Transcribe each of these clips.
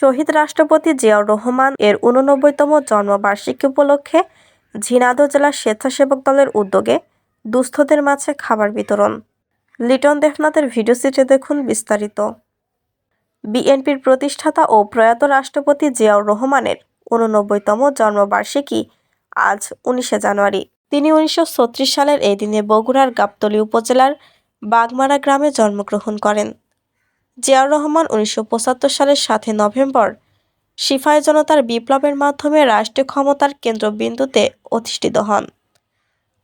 শহীদ রাষ্ট্রপতি জিয়াউর রহমান এর উননব্বইতম জন্মবার্ষিকী উপলক্ষে ঝিনাইদহ জেলা স্বেচ্ছাসেবক দলের উদ্যোগে দুস্থদের মাঝে খাবার বিতরণ। লিটন দেবনাথের ভিডিও চিত্রে দেখুন বিস্তারিত। বিএনপির প্রতিষ্ঠাতা ও প্রয়াত রাষ্ট্রপতি জিয়াউর রহমানের উননব্বইতম জন্মবার্ষিকী আজ উনিশে জানুয়ারি। তিনি উনিশশো ছত্রিশ সালের এই দিনে বগুড়ার গাবতলী উপজেলার বাগমারা গ্রামে জন্মগ্রহণ করেন। জিয়াউর রহমান উনিশশো পঁচাত্তর সালের সাথে নভেম্বর সিফাই জনতার বিপ্লবের মাধ্যমে রাষ্ট্রীয় ক্ষমতার কেন্দ্রবিন্দুতে অধিষ্ঠিত হন।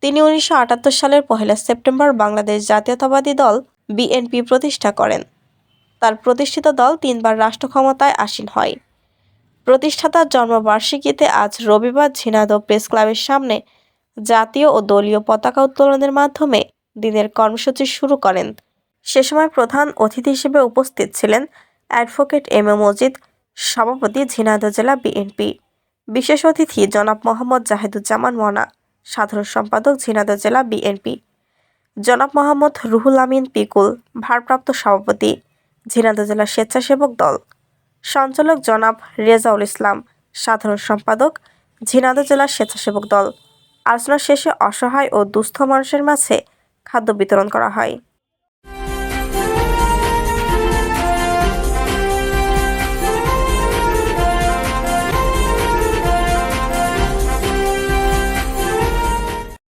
তিনি উনিশশো আটাত্তর সালের পহেলা সেপ্টেম্বর বাংলাদেশ জাতীয়তাবাদী দল বিএনপি প্রতিষ্ঠা করেন। তার প্রতিষ্ঠিত দল তিনবার রাষ্ট্র ক্ষমতায় আসীন হয়। প্রতিষ্ঠাতার জন্মবার্ষিকীতে আজ রবিবার ঝিনাইদহ প্রেস ক্লাবের সামনে জাতীয় ও দলীয় পতাকা উত্তোলনের মাধ্যমে দিনের কর্মসূচি শুরু করেন। সে সময় প্রধান অতিথি হিসেবে উপস্থিত ছিলেন অ্যাডভোকেট এম এ মজিদ, সভাপতি ঝিনাইদহ জেলা বিএনপি। বিশেষ অতিথি জনাব মোহাম্মদ জাহেদুজ্জামান মনা সাধারণ সম্পাদক ঝিনাইদহ জেলা বিএনপি। জনাব মোহাম্মদ রুহুল আমিন পিকুল, ভারপ্রাপ্ত সভাপতি ঝিনাইদহ জেলা স্বেচ্ছাসেবক দল। সঞ্চালক জনাব রেজাউল ইসলাম, সাধারণ সম্পাদক ঝিনাইদহ জেলা স্বেচ্ছাসেবক দল। আলোচনা শেষে অসহায় ও দুস্থ মানুষের মাঝে খাদ্য বিতরণ করা হয়।